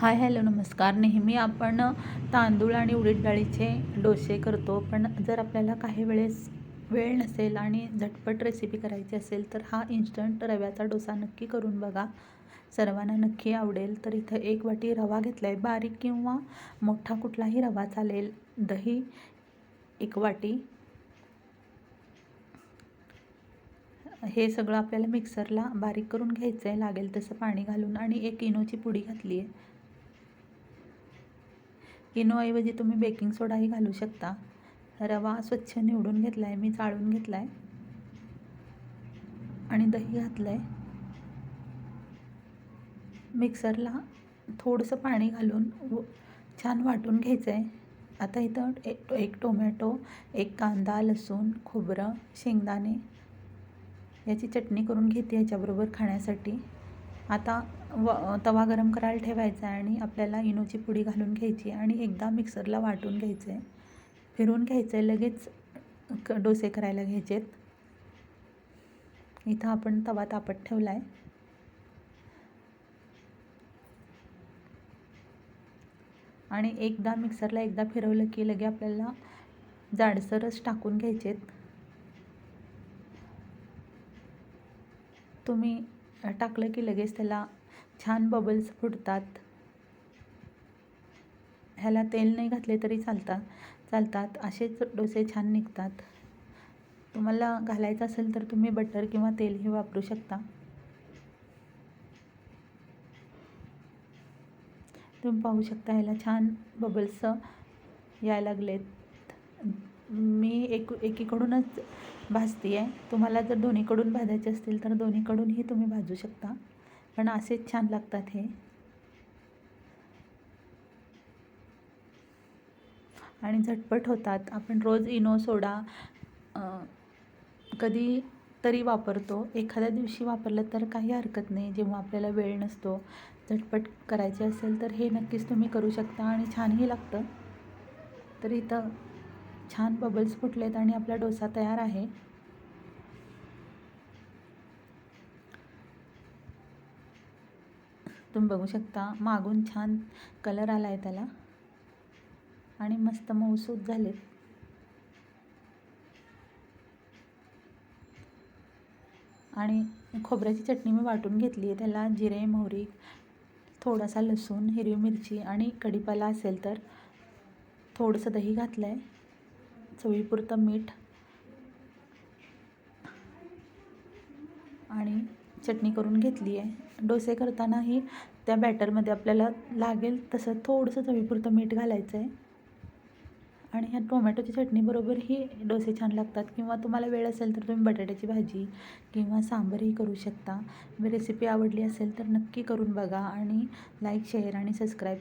Hi hello नमस्कार. नेहमी आपण तांदूळ आणि उडीद डाळीचे डोसे करतो. पण जर आपल्याला काही वेळेस वेळ नसेल आणि झटपट रेसिपी करायची असेल तर हा इन्स्टंट रव्याचा डोसा नक्की करून बघा. सर्वांना नक्की आवडेल. तर इथं एक वाटी रवा घेतला आहे बारीक किंवा मोठा कुठलाही रवा चालेल. दही एक वाटी. हे सगळं आपल्याला मिक्सरला बारीक करून घ्यायचं आहे लागेल तसं पाणी घालून. आणि एक इनोची पुडी घातली आहे इनोऐवजी तुम्ही बेकिंग सोडाही घालू शकता. रवा स्वच्छ निवडून घेतला आहे मी चाळून घेतला आहे आणि दही घातलं आहे मिक्सरला थोडंसं पाणी घालून छान वाटून घ्यायचं आहे आता इथं एक एक टोमॅटो एक कांदा लसूण खोबरं शेंगदाणे याची चटणी करून घेते याच्याबरोबर खाण्यासाठी. आता व तवा गरम करायला ठेवायचा आहे आणि आपल्याला इनोची पुडी घालून घ्यायची आणि एकदा मिक्सरला वाटून घ्यायचं आहे फिरून घ्यायचं आहे लगेच क डोसे करायला घ्यायचेत. इथं आपण तवा तापत ठेवला आहे आणि एकदा मिक्सरला एकदा फिरवलं की लगे आपल्याला जाडसरच टाकून घ्यायचेत. तुम्ही टाकलं की लगेच त्याला छान बबल्स फुटतात. ह्याला तेल नाही घातले तरी चालतात चालतात. असेच डोसे छान निघतात. तुम्हाला घालायचं असेल तर तुम्ही बटर किंवा तेलही वापरू शकता. तुम्ही पाहू शकता ह्याला छान बबल्स यायला लागलेत. मी एक एकीकडूनच भाजते आहे. तुम्हाला जर दोन्हीकडून भाजायचे असतील तर दोन्हीकडूनही तुम्ही भाजू शकता. पण असेच छान लागतात हे. आणि झटपट होतात. आपण रोज इनो सोडा कधी तरी वापरतो. एखाद्या दिवशी वापरलं तर काही हरकत नाही. जेव्हा आपल्याला वेळ नसतो झटपट करायचे असेल तर हे नक्कीच तुम्ही करू शकता आणि छानही लागतं. तर इथं छान बबल्स फुटलेत आणि आपला डोसा तयार आहे. तुम्ही बघू शकता मागून छान कलर आला आहे त्याला. आणि मस्त मऊसूत झालेत. आणि खोबऱ्याची चटणी मी वाटून घेतली आहे त्याला जिरे मोहरी थोडासा लसूण हिरवी मिरची आणि कढीपाला असेल तर थोडंसं दही घातलं आहे चवीपुरतं मीठ आणि चटणी करून घेतली आहे. डोसे करतानाही त्या बॅटरमध्ये आपल्याला लागेल तसं थोडंसं चवीपुरतं मीठ घालायचं आहे. आणि ह्या टोमॅटोची चटणीबरोबरही डोसे छान लागतात. किंवा तुम्हाला वेळ असेल तर तुम्ही बटाट्याची भाजी किंवा सांबरही करू शकता. रेसिपी आवडली असेल तर नक्की करून बघा आणि लाईक शेअर आणि सबस्क्राईब